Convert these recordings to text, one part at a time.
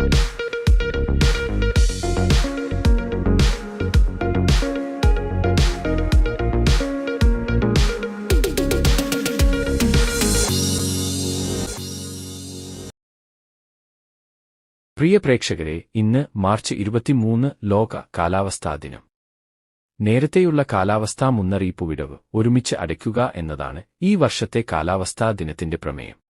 പ്രിയ പ്രേക്ഷകരെ ഇന്ന് മാർച്ച് ഇരുപത്തിമൂന്ന് ലോക കാലാവസ്ഥാ ദിനം. നേരത്തെയുള്ള കാലാവസ്ഥാ മുന്നറിയിപ്പ് വിടവ് ഒരുമിച്ച് അടയ്ക്കുക എന്നതാണ് ഈ വർഷത്തെ കാലാവസ്ഥാ ദിനത്തിന്റെ പ്രമേയം.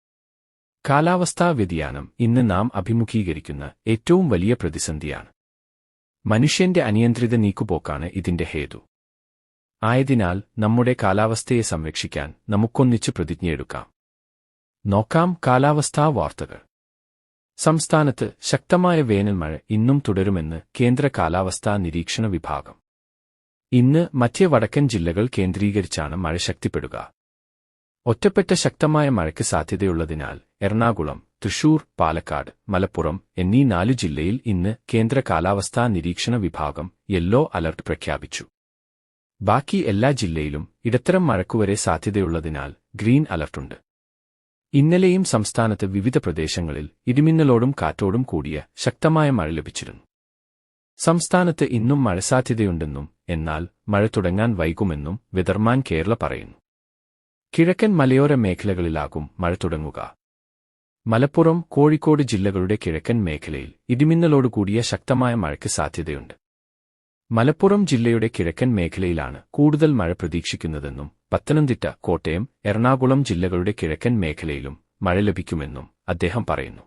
കാലാവസ്ഥാ വ്യതിയാനം ഇന്ന് നാം അഭിമുഖീകരിക്കുന്ന ഏറ്റവും വലിയ പ്രതിസന്ധിയാണ്. മനുഷ്യന്റെ അനിയന്ത്രിത നീക്കുപോക്കാണ് ഇതിന്റെ ഹേതു. ആയതിനാൽ നമ്മുടെ കാലാവസ്ഥയെ സംരക്ഷിക്കാൻ നമുക്കൊന്നിച്ച് പ്രതിജ്ഞയെടുക്കാം. നോക്കാം കാലാവസ്ഥാ വാർത്തകൾ. സംസ്ഥാനത്ത് ശക്തമായ വേനൽമഴ ഇന്നും തുടരുമെന്ന് കേന്ദ്ര കാലാവസ്ഥാ നിരീക്ഷണ വിഭാഗം. ഇന്ന് മധ്യ വടക്കൻ ജില്ലകൾ കേന്ദ്രീകരിച്ചാണ് മഴ ശക്തിപ്പെടുക. ഒറ്റപ്പെട്ട ശക്തമായ മഴയ്ക്ക് സാധ്യതയുള്ളതിനാൽ എറണാകുളം തൃശൂർ പാലക്കാട് മലപ്പുറം എന്നീ നാലു ജില്ലയിൽ ഇന്ന് കേന്ദ്ര കാലാവസ്ഥാ നിരീക്ഷണ വിഭാഗം യെല്ലോ അലർട്ട് പ്രഖ്യാപിച്ചു. ബാക്കി എല്ലാ ജില്ലയിലും ഇടത്തരം മഴക്കുവരെ സാധ്യതയുള്ളതിനാൽ ഗ്രീൻ അലർട്ടുണ്ട് ഇന്നലെയും സംസ്ഥാനത്ത് വിവിധ പ്രദേശങ്ങളിൽ ഇടിമിന്നലോടും കാറ്റോടും കൂടിയ ശക്തമായ മഴ ലഭിച്ചിരുന്നു. സംസ്ഥാനത്ത് ഇന്നും മഴ സാധ്യതയുണ്ടെന്നും എന്നാൽ മഴ തുടങ്ങാൻ വൈകുമെന്നും വിതർമാൻ കേരള പറയുന്നു. കിഴക്കൻ മലയോര മേഖലകളിലാകും മഴ തുടങ്ങുക. മലപ്പുറം കോഴിക്കോട് ജില്ലകളുടെ കിഴക്കൻ മേഖലയിൽ ഇടിമിന്നലോടുകൂടിയ ശക്തമായ മഴയ്ക്ക് സാധ്യതയുണ്ട്. മലപ്പുറം ജില്ലയുടെ കിഴക്കൻ മേഖലയിലാണ് കൂടുതൽ മഴ പ്രതീക്ഷിക്കുന്നതെന്നും പത്തനംതിട്ട കോട്ടയം എറണാകുളം ജില്ലകളുടെ കിഴക്കൻ മേഖലയിലും മഴ ലഭിക്കുമെന്നും അദ്ദേഹം പറയുന്നു.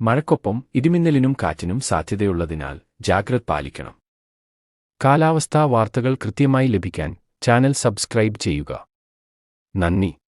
മഴക്കൊപ്പം ഇടിമിന്നലിനും കാറ്റിനും സാധ്യതയുള്ളതിനാൽ ജാഗ്രത പാലിക്കണം. കാലാവസ്ഥാ വാർത്തകൾ കൃത്യമായി ലഭിക്കാൻ ചാനൽ സബ്സ്ക്രൈബ് ചെയ്യുക. 难逆。